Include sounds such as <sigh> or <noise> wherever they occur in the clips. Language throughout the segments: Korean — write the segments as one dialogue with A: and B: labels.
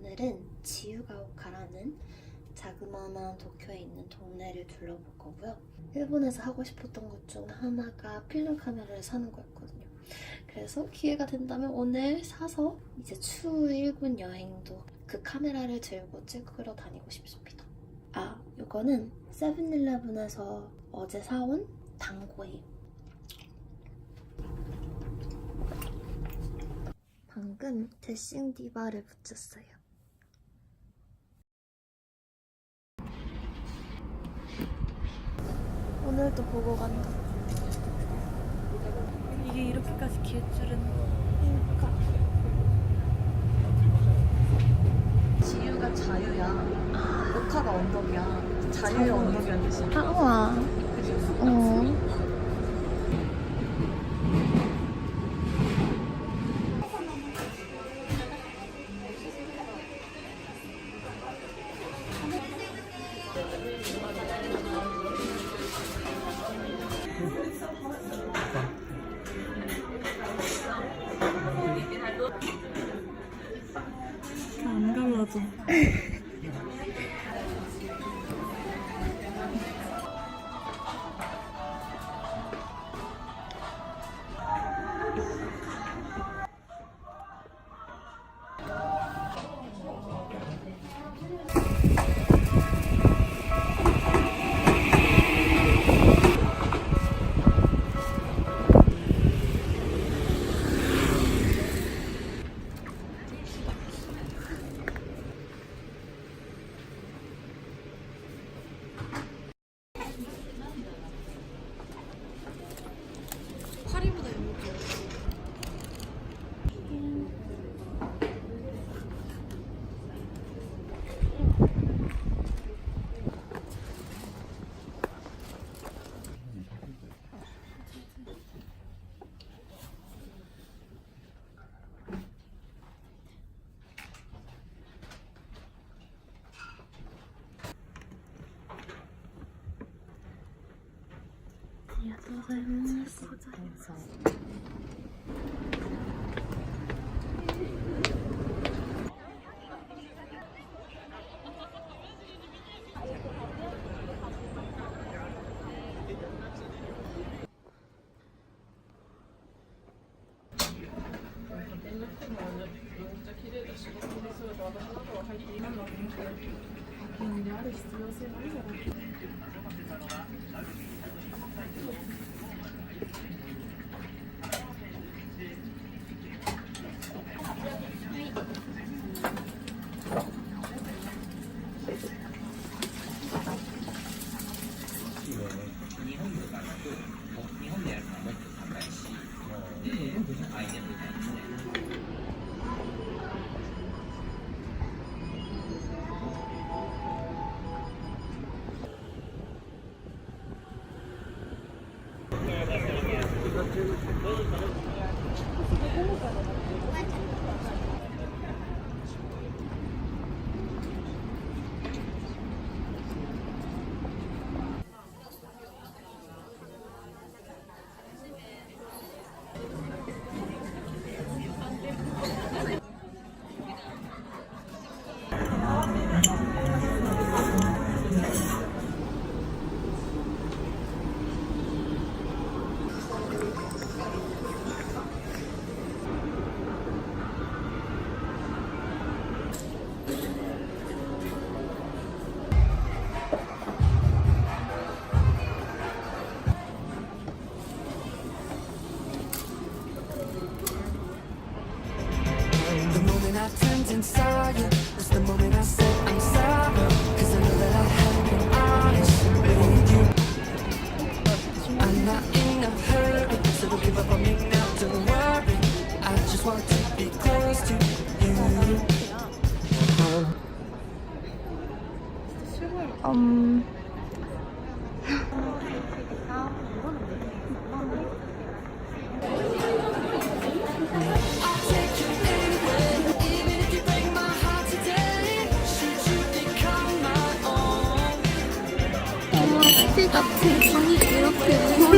A: 오늘은 지유가오카라는 자그마한 도쿄에 있는 동네를 둘러볼 거고요. 일본에서 하고 싶었던 것 중 하나가 필름 카메라를 사는 거였거든요. 그래서 기회가 된다면 오늘 사서 이제 추후 일본 여행도 그 카메라를 들고 찍으러 다니고 싶습니다. 아, 이거는 세븐일레븐에서 어제 사온 당고예요. 방금 드싱 디바를 붙였어요. 오늘도 보고 간다.
B: 이게 이렇게까지 길 줄은
A: 그러니까.
B: 지유가 자유야 녹화가 언덕이야 자유의 언덕이란 뜻이야
A: 아, 우와. 어.
C: がとうございます。Own?
A: 티 같은 방이 이렇게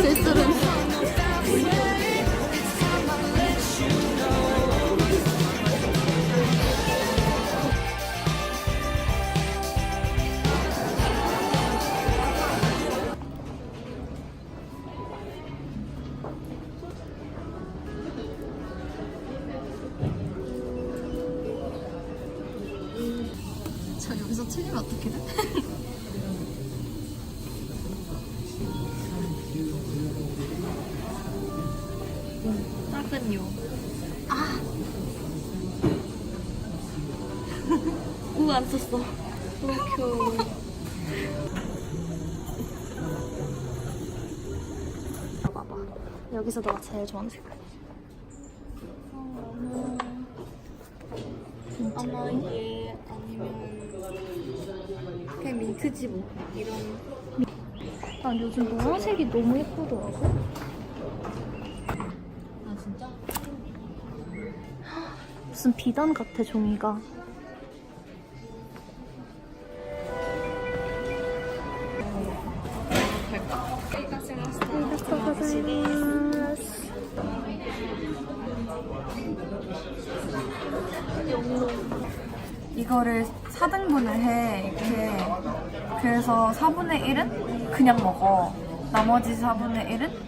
B: 요. <laughs>
A: 우안 썼어. 너무 귀여워. 봐봐. 여기서 너가 제일 좋아하는 색깔. 진짜.
B: 아마 얘 아니면 그냥 민트지 뭐 이런.
A: 난 요즘 노란색이 너무 예쁘더라고.
B: 아 진짜?
A: 무슨 비단 같아 종이가.
D: 이거를 4등분을 해 이렇게 그래서 4분의 1은 그냥 먹어 나머지 4분의 1은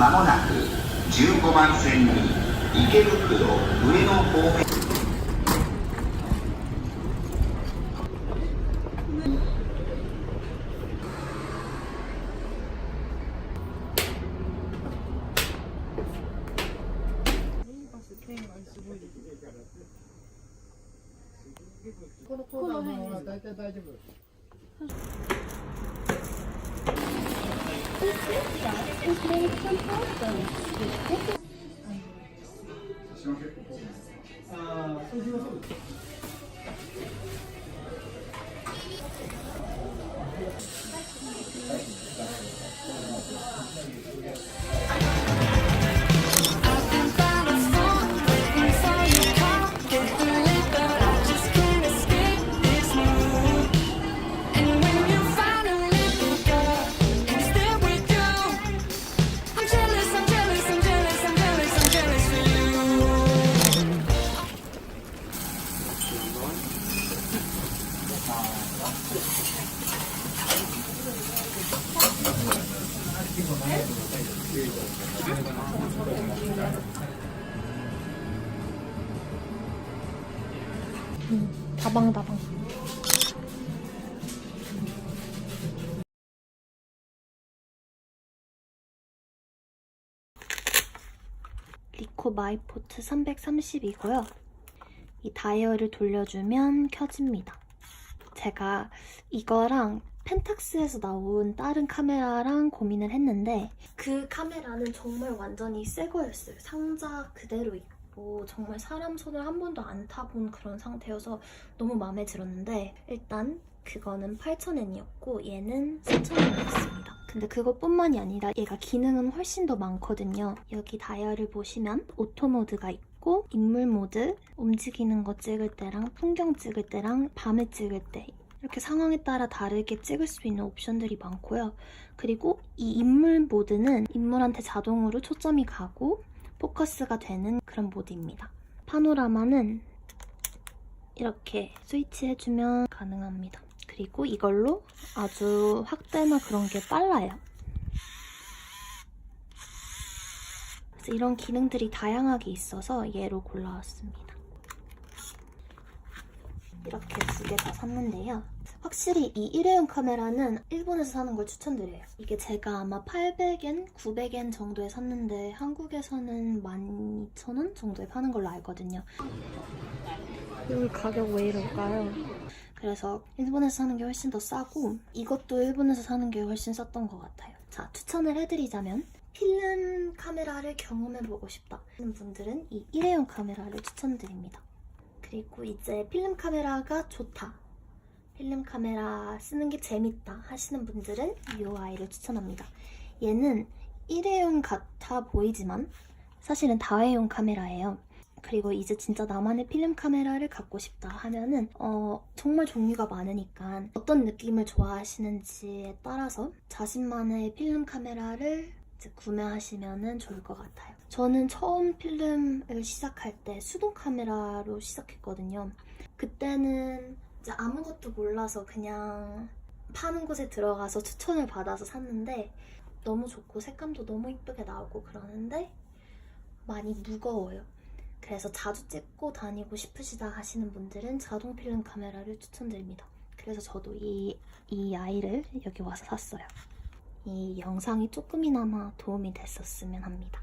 E: まもなく15番線に池袋上野方面
B: この辺です。大体大丈夫？Uh,
A: 다방다방. 리코 마이포트 330이고요. 이 다이얼을 돌려주면 켜집니다. 제가 이거랑 펜탁스에서 나온 다른 카메라랑 고민을 했는데 그 카메라는 정말 완전히 새 거였어요. 상자 그대로 있고 정말 사람 손을 한 번도 안 타본 그런 상태여서 너무 마음에 들었는데 일단 그거는 8,000엔이었고 얘는 4,000엔이었습니다. 근데 그것뿐만이 아니라 얘가 기능은 훨씬 더 많거든요. 여기 다이얼을 보시면 오토 모드가 있고 인물 모드, 움직이는 거 찍을 때랑 풍경 찍을 때랑 밤에 찍을 때 이렇게 상황에 따라 다르게 찍을 수 있는 옵션들이 많고요. 그리고 이 인물 모드는 인물한테 자동으로 초점이 가고 포커스가 되는 그런 모드입니다. 파노라마는 이렇게 스위치해주면 가능합니다. 그리고 이걸로 아주 확대나 그런 게 빨라요. 그래서 이런 기능들이 다양하게 있어서 얘로 골라왔습니다. 이렇게 두 개 다 샀는데요. 확실히 이 일회용 카메라는 일본에서 사는 걸 추천드려요. 이게 제가 아마 800엔, 900엔 정도에 샀는데 한국에서는 12,000원 정도에 파는 걸로 알거든요. 여기 가격 왜 이럴까요? 그래서 일본에서 사는 게 훨씬 더 싸고 이것도 일본에서 사는 게 훨씬 쌌던 것 같아요. 자, 추천을 해드리자면 필름 카메라를 경험해보고 싶다 하는 분들은 이 일회용 카메라를 추천드립니다. 그리고 이제 필름 카메라가 좋다. 필름 카메라 쓰는 게 재밌다 하시는 분들은 이 아이를 추천합니다. 얘는 일회용 같아 보이지만 사실은 다회용 카메라예요. 그리고 이제 진짜 나만의 필름 카메라를 갖고 싶다 하면은 어, 정말 종류가 많으니까 어떤 느낌을 좋아하시는지에 따라서 자신만의 필름 카메라를 구매하시면 좋을 것 같아요. 저는 처음 필름을 시작할 때 수동 카메라로 시작했거든요. 그때는 이제 아무것도 몰라서 그냥 파는 곳에 들어가서 추천을 받아서 샀는데 너무 좋고 색감도 너무 이쁘게 나오고 그러는데 많이 무거워요. 그래서 자주 찍고 다니고 싶으시다 하시는 분들은 자동 필름 카메라를 추천드립니다. 그래서 저도 이, 이 아이를 여기 와서 샀어요. 이 영상이 조금이나마 도움이 됐었으면 합니다.